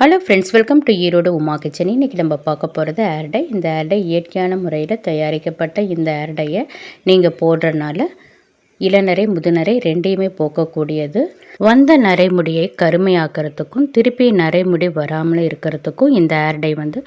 Hello friends welcome to Erode Uma kitchen இன்றைக்கி நம்ம பார்க்க போகிறது ஏர்டை இந்த ஏர்டை இயற்கையான முறையில் தயாரிக்கப்பட்ட இந்த ஏர்டையை நீங்கள் போடுறனால இளநரை முதுநரை ரெண்டையுமே போக்கக்கூடியது. வந்த நரைமுடியை கருமையாக்கிறதுக்கும் திருப்பி நரைமுடி வராமல் இருக்கிறதுக்கும் இந்த ஏர்டை வந்து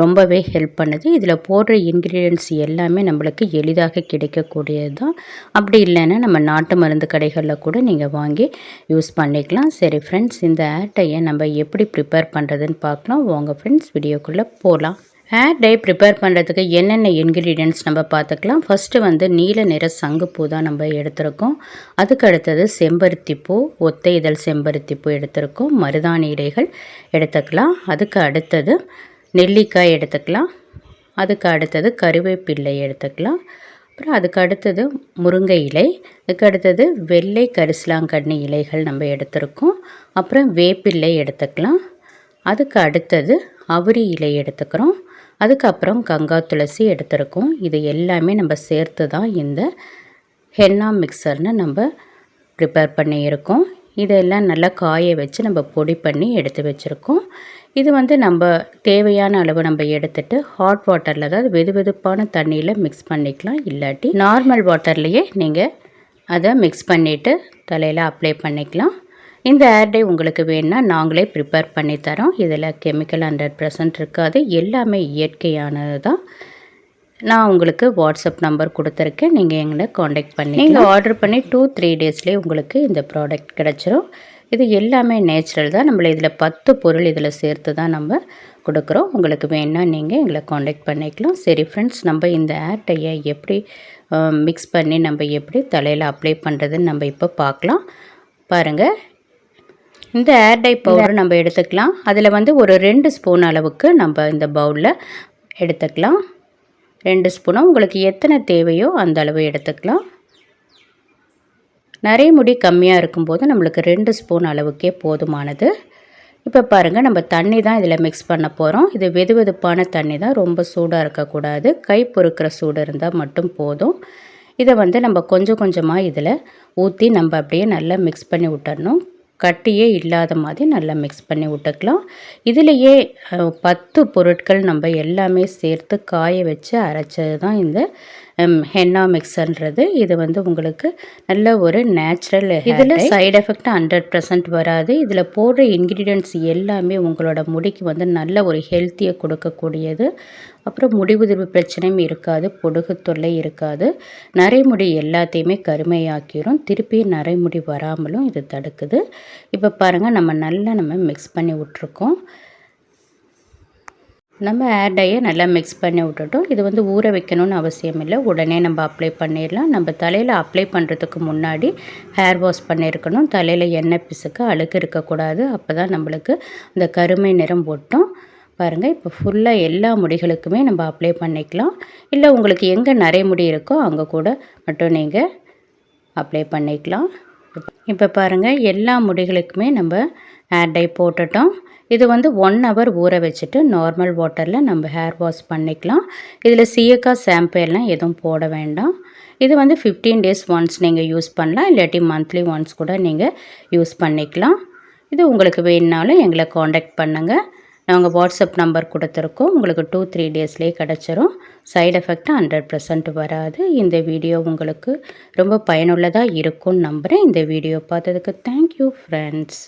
ரொம்பவே ஹெல்ப் பண்ணுது. இதில் போடுற இன்க்ரீடியன்ட்ஸ் எல்லாமே நம்மளுக்கு எளிதாக கிடைக்கக்கூடியது தான் அப்படி இல்லைன்னா நம்ம நாட்டு மருந்து கடைகளில் கூட நீங்கள் வாங்கி யூஸ் பண்ணிக்கலாம். சரி ஃப்ரெண்ட்ஸ் இந்த ஏர்டையை நம்ம எப்படி ப்ரிப்பேர் பண்ணுறதுன்னு பார்க்கலாம். உங்கள் ஃப்ரெண்ட்ஸ் வீடியோக்குள்ளே போகலாம் ஹேர் டை ப்ரிப்பேர் பண்ணுறதுக்கு என்னென்ன இன்க்ரீடியன்ட்ஸ் நம்ம பார்த்துக்கலாம். ஃபஸ்ட்டு வந்து நீல நிற சங்குப்பூ தான் நம்ம எடுத்திருக்கோம். அதுக்கு அடுத்தது செம்பருத்தி பூ ஒத்தை இதழ் செம்பருத்தி பூ எடுத்திருக்கோம். மருதாணி இலைகள் எடுத்துக்கலாம். அதுக்கு அடுத்தது நெல்லிக்காய் எடுத்துக்கலாம். அதுக்கு அடுத்தது கருவேப்பிள்ளை எடுத்துக்கலாம். அப்புறம் அதுக்கு அடுத்தது முருங்கை இலை. அதுக்கு அடுத்தது வெள்ளை கரிசலாங்கண்ணி இலைகள் நம்ம எடுத்திருக்கோம். அப்புறம் வேப்பிள்ளை எடுத்துக்கலாம். அதுக்கு அடுத்தது அவுரி இலை எடுத்துக்கிறோம். அதுக்கப்புறம் கங்கா துளசி எடுத்திருக்கோம். இது எல்லாமே நம்ம சேர்த்து தான் இந்த ஹென்னா மிக்சர்னு நம்ம ப்ரிப்பேர் பண்ணியிருக்கோம். இதெல்லாம் நல்லா காய வச்சு நம்ம பொடி பண்ணி எடுத்து வச்சுருக்கோம். இது வந்து நம்ம தேவையான அளவு நம்ம எடுத்துகிட்டு ஹாட் வாட்டரில் அதாவது வெது வெதுப்பான தண்ணியில் மிக்ஸ் பண்ணிக்கலாம். இல்லாட்டி நார்மல் வாட்டர்லேயே நீங்கள் அதை மிக்ஸ் பண்ணிவிட்டு தலையில் அப்ளை பண்ணிக்கலாம். இந்த ஏர்டே உங்களுக்கு வேணுன்னா நாங்களே ப்ரிப்பேர் பண்ணி தரோம். இதில் கெமிக்கல் ஹண்ட்ரட் பர்சன்ட் இருக்காது. எல்லாமே இயற்கையானது தான் நான் உங்களுக்கு வாட்ஸ்அப் நம்பர் கொடுத்துருக்கேன். நீங்கள் எங்களை காண்டாக்ட் பண்ணி நீங்கள் ஆர்டர் பண்ணி டூ த்ரீ டேஸ்லேயே உங்களுக்கு இந்த ப்ராடக்ட் கிடச்சிரும். இது எல்லாமே நேச்சுரல் தான். நம்மளை இதில் பத்து பொருள் இதில் சேர்த்து தான் நம்ம கொடுக்குறோம். உங்களுக்கு வேணா நீங்கள் எங்களை காண்டாக்ட் பண்ணிக்கலாம். சரி ஃப்ரெண்ட்ஸ் நம்ம இந்த ஏர்டையை எப்படி மிக்ஸ் பண்ணி நம்ம எப்படி தலையில் அப்ளை பண்ணுறதுன்னு நம்ம இப்போ பார்க்கலாம். பாருங்கள் இந்த ஏர் டை பவுடர் நம்ம எடுத்துக்கலாம். அதில் வந்து ஒரு ரெண்டு ஸ்பூன் அளவுக்கு நம்ம இந்த பவுலில் எடுத்துக்கலாம். ரெண்டு ஸ்பூனும் உங்களுக்கு எத்தனை தேவையோ அந்த அளவு எடுத்துக்கலாம். நிறைய முடி கம்மியாக இருக்கும்போது நம்மளுக்கு ரெண்டு ஸ்பூன் அளவுக்கே போதுமானது. இப்போ பாருங்கள் நம்ம தண்ணி தான் இதில் மிக்ஸ் பண்ண போகிறோம் இது வெது வெதுப்பான தண்ணி தான் ரொம்ப சூடாக இருக்கக்கூடாது. கை பொறுக்கிற சூடு இருந்தால் மட்டும் போதும். இதை வந்து நம்ம கொஞ்சம் கொஞ்சமாக இதில் ஊற்றி நம்ம அப்படியே நல்லா மிக்ஸ் பண்ணி விட்டுறணும். கட்டியே இல்லாத மாதிரி நல்லா மிக்ஸ் பண்ணி விட்டுக்கலாம். இதிலையே பத்து பொருட்கள் நம்ம எல்லாமே சேர்த்து காய வச்சு அரைச்சது தான் இந்த ஹென்னா மிக்சர்ன்றது இது வந்து உங்களுக்கு நல்ல ஒரு நேச்சுரல் இதில் சைடு எஃபெக்ட் ஹண்ட்ரட் பர்சன்ட் வராது. இதில் போடுற இன்க்ரீடியன்ட்ஸ் எல்லாமே உங்களோட முடிக்கு வந்து நல்ல ஒரு ஹெல்த்தியை கொடுக்கக்கூடியது. அப்புறம் முடிவுதிர்வு பிரச்சனையும் இருக்காது பொடுகு தொல்லை இருக்காது. நரைமுடி எல்லாத்தையுமே கருமையாக்கிரும். திருப்பி நரைமுடி வராமலும் இது தடுக்குது. இப்போ பாருங்கள் நம்ம நல்லா நம்ம மிக்ஸ் பண்ணி விட்ருக்கோம் நம்ம ஏர்டையை நல்லா மிக்ஸ் பண்ணி விட்டுட்டோம். இது வந்து ஊற வைக்கணும்னு அவசியம் இல்லை. உடனே நம்ம அப்ளை பண்ணிடலாம். நம்ம தலையில் அப்ளை பண்ணுறதுக்கு முன்னாடி ஹேர் வாஷ் பண்ணியிருக்கணும். தலையில் எண்ணெய் பிசுக்கு அழுக்கு இருக்கக்கூடாது. அப்போ தான் நம்மளுக்கு இந்த கருமை நிறம் ஒட்டும். பாருங்கள் இப்போ ஃபுல்லாக எல்லா முடிகளுக்குமே நம்ம அப்ளை பண்ணிக்கலாம். இல்லை உங்களுக்கு எங்கே நிறைய முடி இருக்கோ அங்கே கூட மட்டும் நீங்கள் அப்ளை பண்ணிக்கலாம். இப்போ பாருங்கள் எல்லா முடிகளுக்குமே நம்ம ஹேர் டை போட்டுட்டோம். இது வந்து ஒன் ஹவர் ஊற வச்சுட்டு நார்மல் வாட்டரில் நம்ம ஹேர் வாஷ் பண்ணிக்கலாம். இதில் சீயக்காய் ஷாம்பு எல்லாம் எதுவும் போட வேண்டாம். இது வந்து ஃபிஃப்டீன் டேஸ் ஒன்ஸ் நீங்கள் யூஸ் பண்ணலாம். இல்லாட்டி மந்த்லி ஒன்ஸ் கூட நீங்கள் யூஸ் பண்ணிக்கலாம். இது உங்களுக்கு வேணுனாலும் எங்களை காண்டாக்ட் பண்ணுங்கள் நாங்கள் வாட்ஸ்அப் நம்பர் கொடுத்துருக்கோம். உங்களுக்கு டூ த்ரீ டேஸ்லேயே கிடச்சிரும். சைடு எஃபெக்ட் ஹண்ட்ரட் பர்சன்ட் வராது. இந்த வீடியோ உங்களுக்கு ரொம்ப பயனுள்ளதாக இருக்கும்னு நம்புகிறேன் இந்த வீடியோ பார்த்ததுக்கு தேங்க்யூ ஃப்ரெண்ட்ஸ்